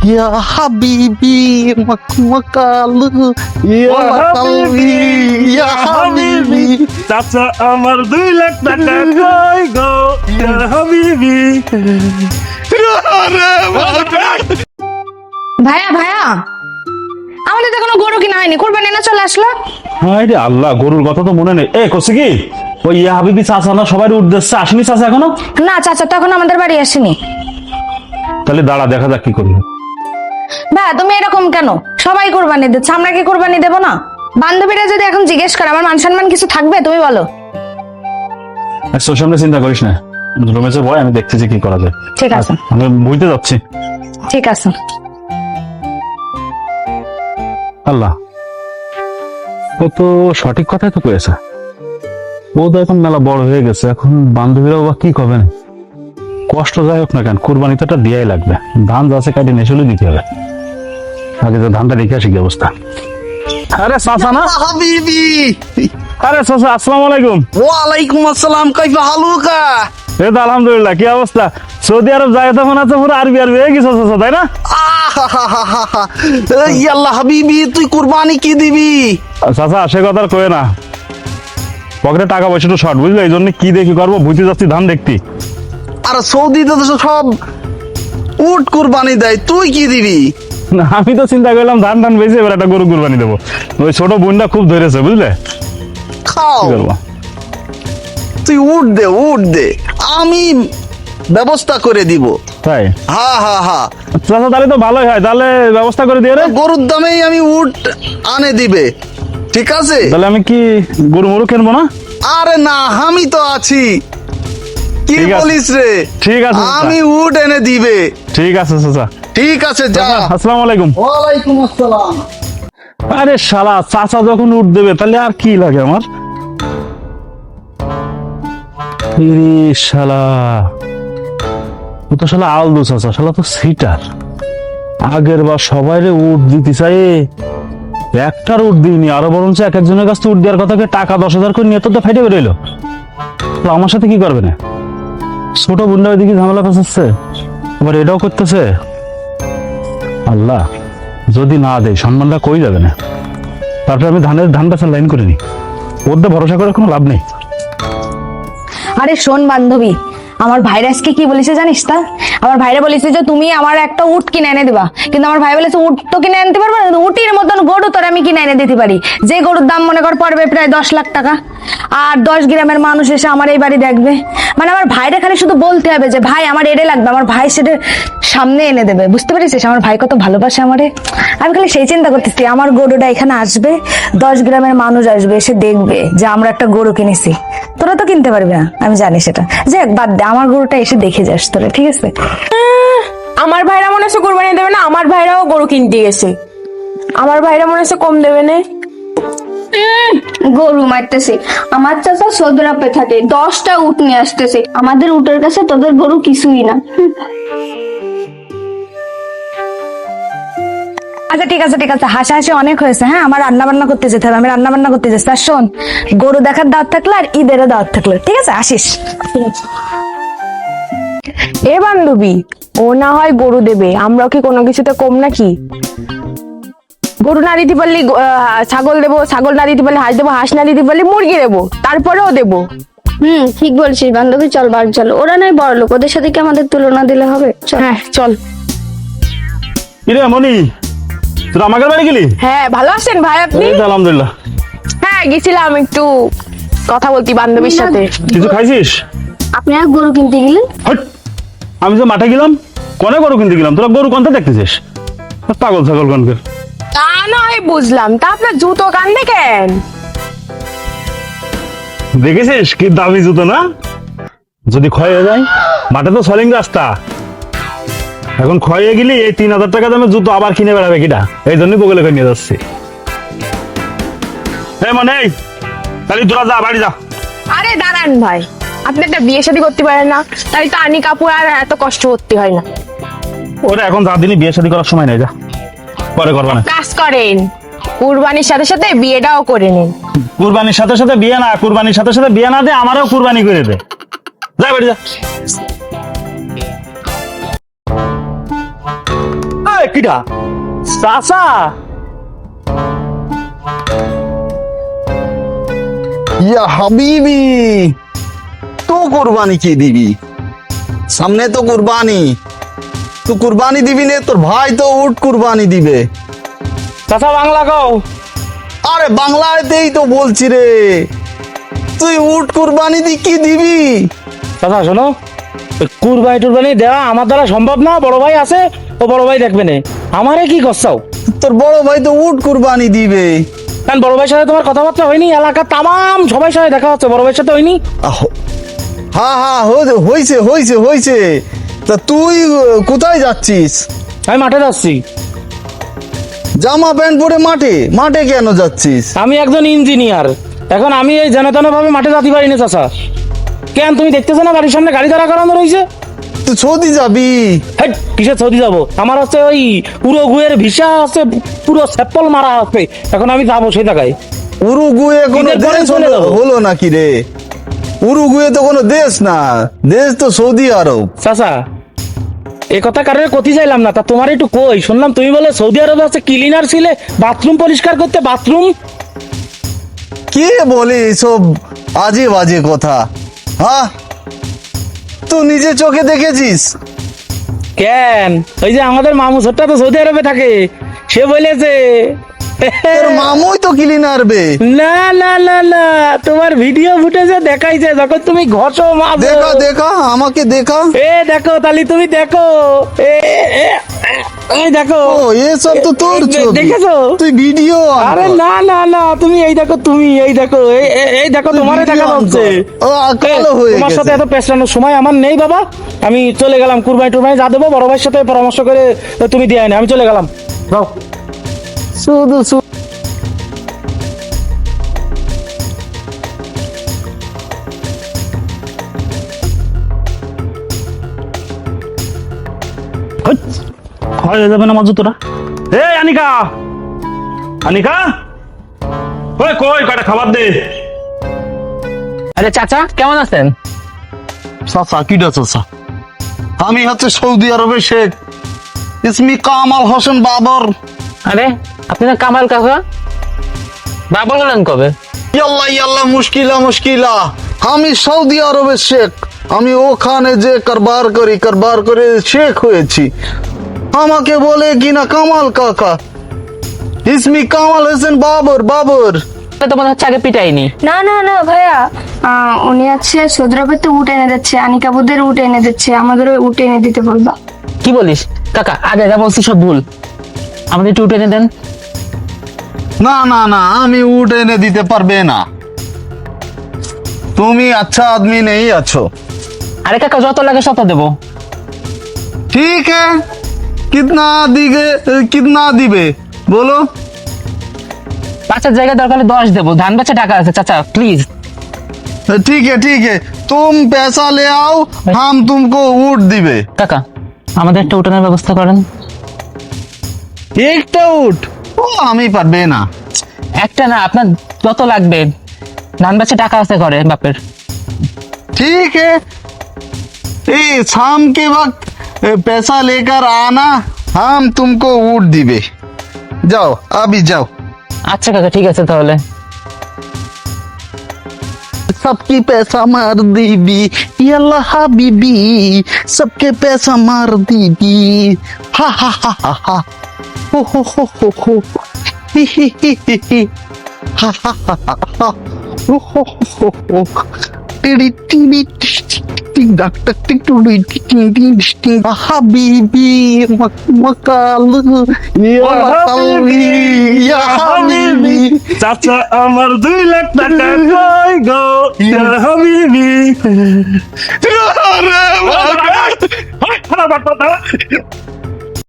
Ya Habibi, makalu, ya Habibi, ya Habibi. চাচা আমার দুই লাখ টাকা কই গো? ইয়া হাবিবি। ভাইয়া ভাইয়া। আমাদের তো কোনো গরু কিনা হয়নি। কোরবানি না চলে আসলো? হায় রে আল্লাহ গরুর কথা তো মনে নেই। এ করছে কি? ওই ইয়া হাবিবি চাচা না সবাই উদ্দেশ্যে আসেনি চাচা এখনও? না চাচা তো এখন আমাদের বাড়ি আসেনি। তাহলে দাঁড়া দেখা যাক কি করবে ভাইয়া তুমি এরকম কেন? সবাই কোরবানি দিচ্ছে আমরা কি কোরবানি দেবো না? বান্ধবীরা যদি এখন জিজ্ঞেস করে আমার মান সম্মান কিছু থাকবে? তুমি বলো। তোর সামনে চিন্তা করিস না। রমেশে ভয় আমি দেখতেছি কি করা যায়। ঠিক আছে। আমি বুঝতে যাচ্ছি। ঠিক আছে। আল্লাহ। ও তো সঠিক কথাই তো কয়েছে। ও তো এখন মেলা বড় হয়ে গেছে। এখন বান্ধবীরাও বা কি করবে না কষ্ট যাই হোক না কেন? কোরবানি তো একটা দেয়াই লাগবে। ধান যাচ্ছে কাটি নেশলে দিতে হবে। আগে তো ধানটা রেখে আসি কি অবস্থা? আরে চাচা না? Habibi. আরে চাচা আসসালামু আলাইকুম। ওয়ালাইকুম আসসালাম কাইফা হালুকা? এই তো আলহামদুলিল্লাহ কি অবস্থা? সৌদি আরব যায় তখন আছে পুরো আরবি আরবি হয়ে গেছে চাচা তাই না। এই হাবিবি তুই কুরবানি কি দিবি? চাচা সে কথা আর কয়ে না। পকেটে টাকা পয়সা তো শর্ট বুঝলে? এই জন্য কি দেখি করব? বুঝতে যাচ্ছি ধান দেখতি। আর সৌদিতে তো সব উট কুরবানি দেয় তুই কি দিবি? না, আমি তো চিন্তা করলাম ধান টান বেঁচে এবার একটা গরু কুরবানি দেবো। ওই ছোট বোনটা খুব ধরেছে বুঝলে? খাও। তুই উট দে উট দে আমি ব্যবস্থা করে দিব। তাই? হা হা হা। তাহলে তো ভালোই হয় তাহলে ব্যবস্থা করে দিয়ে রে। গরুর দামেই আমি উট আনে দিবে ঠিক আছে? তাহলে আমি কি গরু মরু কিনবো না? আরে না আমি তো আছি। কি বলিস রে? ঠিক আছে, আমি উট এনে দিবে। ঠিক আছে চাচা। ঠিক আছে যা। আসসালামু আলাইকুম। ওয়ালাইকুম আসসালাম। আরে শালা চাচা যখন উঠ দেবে তাহলে আর কি লাগে আমার? ইরে শালা। ও তো শালা আলদু চাচা শালা তো সিটার। আগের বার সবাই রে উঠ দিতে চাই। একটার উঠ দিইনি আরও বরঞ্চ এক একজনের কাছ থেকে উঠ দেওয়ার কথাকে টাকা দশ হাজার করে নিয়ে তো ফাইটে বেরোইলো। তো আমার সাথে কি করবে না? ছোট বোনরা ওইদিকে ঝামেলা ফেসাচ্ছে আবার এটাও করতেছে। আল্লাহ, যদি না দেয়, সম্মানটা কই যাবে না? তারপরে আমি ধানের ধান বেচার লাইন করে নিই। ওর ভরসা করে কোনো লাভ নেই। আরে শোন বান্ধবী আমার ভাইরাসকে কি বলেছে জানিস তা? আমার ভাইরা বলেছে যে তুমি আমার একটা উট কিনে এনে দিবা। কিন্তু আমার ভাই বলেছে, উট তো কিনে আনতে পারব না উটির মতন গরু তোর আমি কিনে এনে দিতে পারি। যে গরুর দাম মনে কর পড়বে প্রায় দশ লাখ টাকা। আর দশ গ্রামের মানুষ এসে আমার এই বাড়ি দেখবে। মানে আমার ভাইরা খালি শুধু বলতে হবে যে, ভাই, আমার এড়ে লাগবে, আমার ভাই সেটা সামনে এনে দেবে। বুঝতে পেরেছিস? আমার ভাই কত ভালোবাসে আমারে। আমি খালি সেই চিন্তা করতেছি, আমার গরুটা এখানে আসবে, দশ গ্রামের মানুষ আসবে, এসে দেখবে যে আমরা একটা গরু কিনেছি। তোরা তো কিনতে পারবি না, আমি জানি সেটা। যাক বাদ দে আমার গরুটা এসে দেখে যাস তোরা ঠিক আছে? আমার ভাইরা মনে হচ্ছে কোরবানি দেবে না আমার ভাইরাও গরু কিনতে গেছে। আমার ভাইরা মনে হচ্ছে কম দেবে না। গরু মারতেছে। আমার চাচা সৌদি আরবে থাকে দশটা উট নিয়ে আসতেছে। আমাদের উটের কাছে তোদের গরু কিছুই না। আচ্ছা ঠিক আছে ঠিক আছে। হাসাহাসি অনেক হয়েছে হ্যাঁ? আমার রান্না বান্না করতে যেতে হবে আমি রান্না বান্না করতে যাচ্ছি। আর শোন গরু দেখার দাওয়াত থাকল আর ঈদেরও দাওয়াত থাকল। ঠিক আছে? আসিস। এ বান্ধবী ও না হয় গরু দেবে। আমরা কি কোনো কিছুতে কম নাকি? গরু না দিতে পারলে ছাগল দেবো ছাগল না দিতে পারলে হাঁস দেবো হাঁস না দিতে পারলে মুরগি দেবো। তারপরেও দেবো। হুম ঠিক বলছিস বান্ধবী চল বার চল। ওরা নাই বড় লোক ওদের সাথে কি আমাদের তুলনা দিলে হবে? চল। হ্যাঁ চল। কিরে মনি তোর আমাকে বাড়ি গেলি? হ্যাঁ ভালো আছেন ভাই আপনি? আলহামদুলিল্লাহ। হ্যাঁ গেছিলাম একটু। কথা বলতি বান্ধবীর সাথে। কিছু খাইছিস? আপনি আর গরু কিনতে গেলেন? আমি যে মাঠে গেলাম কনে গরু কিনতে গেলাম? তোরা গরু কোনটা দেখতেছিস? পাগল ছাগল কনকে? তা নয় বুঝলাম। তা আপনার জুতো কান্দে কেন? দেখেছিস কি দামি জুতো না? যদি ক্ষয় হয়ে যায় মাঠে তো সলিং রাস্তা। এখন ক্ষয় হয়ে গেলি এই তিন হাজার টাকা দামের জুতো আবার কিনে বেড়াবে কিটা এই জন্যই বগলে নিয়ে যাচ্ছি। হ্যাঁ মনে এই তাহলে তোরা যা বাড়ি যা। আরে দাঁড়ান ভাই আপনি একটা বিয়ে শাদী করতে পারেন না তাই তো আনি কাপুর আর এত কষ্ট করতে হয় না। ওরা এখন যা দিনই বিয়ে শাদী করার সময় নেই যা। পরে করবা না। কাজ করেন কুরবানির সাথে সাথে বিয়েটাও করে নিন। কুরবানির সাথে সাথে বিয়ে না কুরবানির সাথে সাথে বিয়ে না দে আমারও কুরবানি করে দে। যা বাড়ি যা। কিটা চাচা ইয়া হাবিবি তো কুরবানি কি দিবি? সামনে তো কুরবানি। তুই কুরবানি দিবি নে তোর ভাই তো উট কুরবানি দিবে। চাচা বাংলা কও। আরে বাংলাতেই তো বলছি রে। তুই উট কুরবানি দি কি দিবি? চাচা শোনো কুরবানি টুরবানি দেওয়া আমার দ্বারা সম্ভব না বড় ভাই আছে ও বড় ভাই দেখবে না। আমারে কি করছাও? তোর বড় ভাই তো উট কুরবানি দিবে। কারণ বড় ভাইয়ের সাথে তোমার কথাবার্তা হয়নি এলাকার তামাম সবাই সাথে দেখা হচ্ছে বড় ভাইয়ের সাথে হয়নি। আহ, হ্যাঁ হ্যাঁ হো- হয়েছে হয়েছে হয়েছে তা তুই আহ, কোথায় যাচ্ছিস? আমি মাঠে যাচ্ছি। জামা প্যান্ট পরে মাঠে? মাঠে কেন যাচ্ছিস? আমি একজন ইঞ্জিনিয়ার। এখন আমি এই যেন ভাবে মাঠে যাতে পারি না চাচা। কেন তুমি দেখতেছো না বাড়ির সামনে গাড়ি দাঁড়া করানো রয়েছে? তুই সৌদি যাবি? হেট, কিসের সৌদি যাব? আমার ওই ভিসা আছে পুরো স্যাপল মারা আছে। এখন আমি যাব সেই জায়গায়। উরুগুয়ে কোনো দেশ হলো- নাকি রে? উরুগুয়ে তো কোনো দেশ না। দেশ তো সৌদি আরব। চাচা এ কথা কারণে কতি চাইলাম না তা তোমার একটু কই? শুনলাম তুমি বলে সৌদি আরবে আছে ক্লিনার ছিলে বাথরুম পরিষ্কার করতে বাথরুম? কে বলে এসব আজে বাজে কথা? হ্যাঁ? তুই নিজে চোখে দেখেছিস? কেন? ওই যে আমাদের মামু ছোট্টা তো সৌদি আরবে থাকে। সে বলেছে তোর মামুই তো ক্লিনার বে। না না না না তোমার ভিডিও ফুটেজে দেখাইছে যখন তুমি ঘষো মা দেখো দেখো আমাকে দেখো। এ দেখো তালি তুমি দেখো। এ, এই দেখো। ও এসব তো তোর ছবি। দেখেছ? তুই ভিডিও আরে না না না তুমি এই দেখো তুমি এই দেখো এই- দেখো তোমারে দেখা যাচ্ছে ও কালো হয়ে তোমার সাথে এত পেছানোর সময় আমার নেই বাবা। আমি চলে গেলাম কুরবানি টুরবানি যা দেবো বড় ভাইয়ের সাথে পরামর্শ করে তুমি দিয়ে না আমি চলে গেলাম। যাও। শুধু। হয়ে যাবে না এ আনিকা! আনিকা? ওই কই কয়টা খাবার দে? আরে চাচা কেমন আছেন? চাচা কিডা চাচা? আমি হচ্ছে সৌদি আরবের শেখ। ইসমি কামাল হোসেন বাবর। আরে আপনি না কামাল কাকা? বাবা বলেন কবে? ইয়াল্লা ইয়াল্লা মুশকিলা মুশকিলা। আমি সৌদি আরবের শেখ। আমি ওখানে যে কারবার করি কারবার করে শেখ হয়েছি। আমাকে বলে কিনা কামাল কাকা ইসমি কামাল হোসেন বাবর বাবর তো মনে হচ্ছে আগে পিটাইনি না না না ভাইয়া আহ, উনি আছে সৌদি আরবের তো উট এনে দিচ্ছে আনিকাবুদের উট এনে দিচ্ছে আমাদের ওই উট এনে দিতে বলবা কি বলিস কাকা আগে যা বলছি সব ভুল আমাদের একটু উঠে এনে দেন না না না আমি উঠ এনে দিতে পারবে না তুমি আচ্ছা আদমি নেই আছো আরে কাকা যত লাগে শত দেবো ठीक है कितना दिगे कितना दिबे बोलो পাঁচের জায়গায় দরকার হলে দশ দেবো ধান বেচে টাকা আছে চাচা প্লিজ ठीक है ठीक है तुम पैसा ले आओ हम तुमको ऊट दिबे কাকা আমাদের একটা উঠানের ব্যবস্থা করেন একটা উট ও আমি পারবে না একটা না আপনার যত লাগবে ধান বেচে টাকা আছে ঘরে বাপের ठीक है ए शाम के वक्त ए, पैसा लेकर आना हम तुमको ऊट दिबे जाओ अभी जाओ আচ্ছা কাকা ঠিক আছে তাহলে सबकी पैसा मार दीबी यल्ला हबीबी सबके पैसा मार दीबी हा हा हा हा हा हो हो हो हो हो ही ही ही ही ही हा हा हा हा हा हो हो हो हो टिड़ी टिड़ी dakdak tik dulu ting ting ting habibi makal ya habibi ya habibi চাচা আমার দুই লাখ টাকা কই গো ইয়া হাবিবি আরে বাবা